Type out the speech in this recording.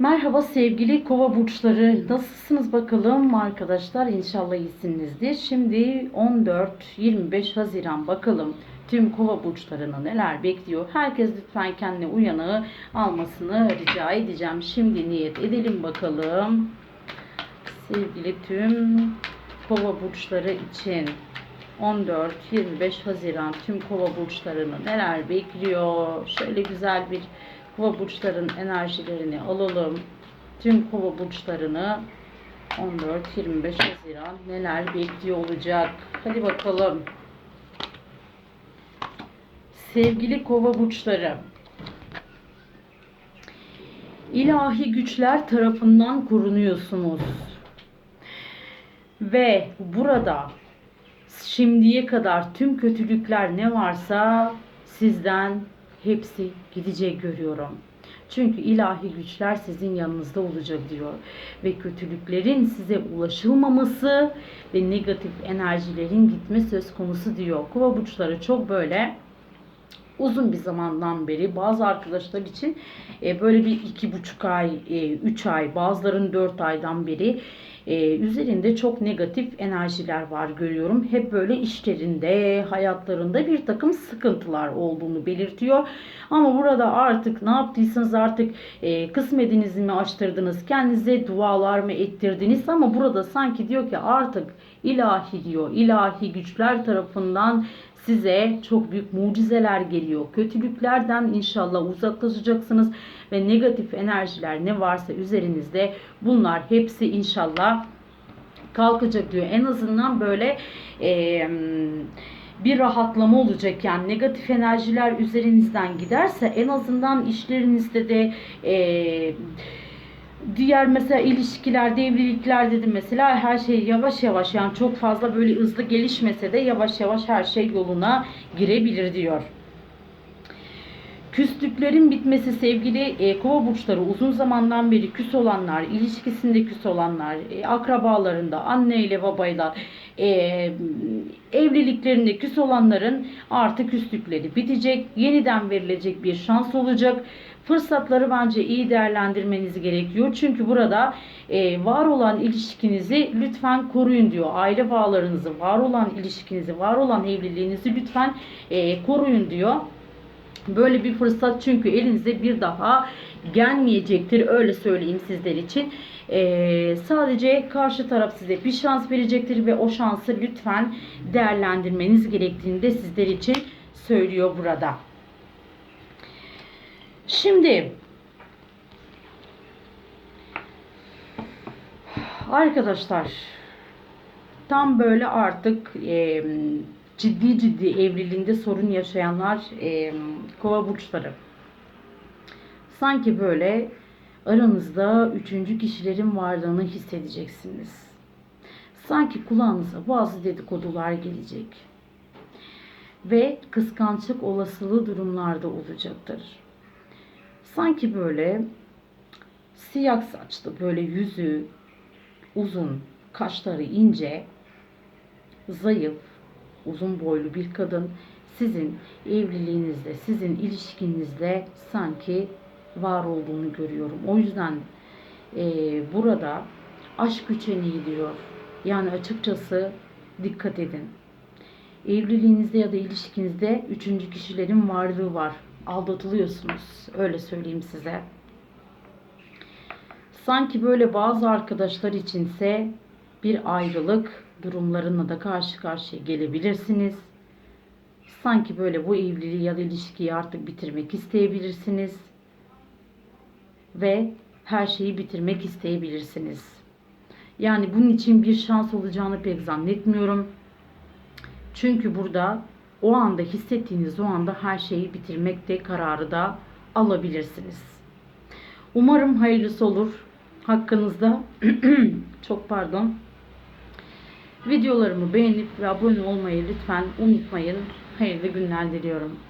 Merhaba sevgili kova burçları. Nasılsınız bakalım arkadaşlar? İnşallah iyisinizdir. Şimdi 14-25 Haziran bakalım tüm kova burçlarını neler bekliyor. Herkes lütfen kendine uyanığı almasını rica edeceğim. Şimdi niyet edelim bakalım. Sevgili tüm kova burçları için 14-25 Haziran tüm kova burçlarını neler bekliyor? Şöyle güzel bir kova burçların enerjilerini alalım. Tüm kova burçlarını 14-25 Haziran neler bekliyor olacak? Hadi bakalım. Sevgili kova burçları. İlahi güçler tarafından korunuyorsunuz. Ve burada şimdiye kadar tüm kötülükler ne varsa sizden hepsi gidecek görüyorum. Çünkü ilahi güçler sizin yanınızda olacak diyor. Ve kötülüklerin size ulaşılmaması ve negatif enerjilerin gitme söz konusu diyor. Kova burçları çok böyle uzun bir zamandan beri bazı arkadaşlar için e, böyle bir iki buçuk ay, e, üç ay, bazıların dört aydan beri e, üzerinde çok negatif enerjiler var görüyorum. Hep böyle işlerinde, hayatlarında bir takım sıkıntılar olduğunu belirtiyor. Ama burada artık ne yaptıysanız artık e, kısmetinizi mi açtırdınız, kendinize dualar mı ettirdiniz ama burada sanki diyor ki artık ilahi diyor, ilahi güçler tarafından size çok büyük mucizeler geliyor. Kötülüklerden inşallah uzaklaşacaksınız ve negatif enerjiler ne varsa üzerinizde bunlar hepsi inşallah kalkacak diyor. En azından böyle e, bir rahatlama olacak yani negatif enerjiler üzerinizden giderse en azından işlerinizde de e, diğer mesela ilişkilerde, evliliklerde de mesela her şey yavaş yavaş yani çok fazla böyle hızlı gelişmese de yavaş yavaş her şey yoluna girebilir diyor. Küslüklerin bitmesi sevgili e, kova burçları uzun zamandan beri küs olanlar, ilişkisinde küs olanlar, e, akrabalarında, anne ile babayla e, evliliklerinde küs olanların artık küslükleri bitecek. Yeniden verilecek bir şans olacak. Fırsatları bence iyi değerlendirmeniz gerekiyor. Çünkü burada e, var olan ilişkinizi lütfen koruyun diyor. Aile bağlarınızı, var olan ilişkinizi, var olan evliliğinizi lütfen e, koruyun diyor. Böyle bir fırsat çünkü elinize bir daha gelmeyecektir. Öyle söyleyeyim sizler için. Ee, sadece karşı taraf size bir şans verecektir ve o şansı lütfen değerlendirmeniz gerektiğini de sizler için söylüyor burada. Şimdi arkadaşlar tam böyle artık e, ciddi ciddi evliliğinde sorun yaşayanlar e, kova burçları. Sanki böyle aranızda üçüncü kişilerin varlığını hissedeceksiniz. Sanki kulağınıza bazı dedikodular gelecek. Ve kıskançlık olasılığı durumlarda olacaktır. Sanki böyle siyah saçlı, böyle yüzü uzun, kaşları ince, zayıf, uzun boylu bir kadın sizin evliliğinizde, sizin ilişkinizde sanki var olduğunu görüyorum. O yüzden e, burada aşk güçeni diyor. Yani açıkçası dikkat edin. Evliliğinizde ya da ilişkinizde üçüncü kişilerin varlığı var. Aldatılıyorsunuz. Öyle söyleyeyim size. Sanki böyle bazı arkadaşlar içinse bir ayrılık durumlarına da karşı karşıya gelebilirsiniz. Sanki böyle bu evliliği ya da ilişkiyi artık bitirmek isteyebilirsiniz. Ve her şeyi bitirmek isteyebilirsiniz. Yani bunun için bir şans olacağını pek zannetmiyorum. Çünkü burada o anda hissettiğiniz o anda her şeyi bitirmekte kararı da alabilirsiniz. Umarım hayırlısı olur. Hakkınızda çok pardon. Videolarımı beğenip ve abone olmayı lütfen unutmayın. Hayırlı günler diliyorum.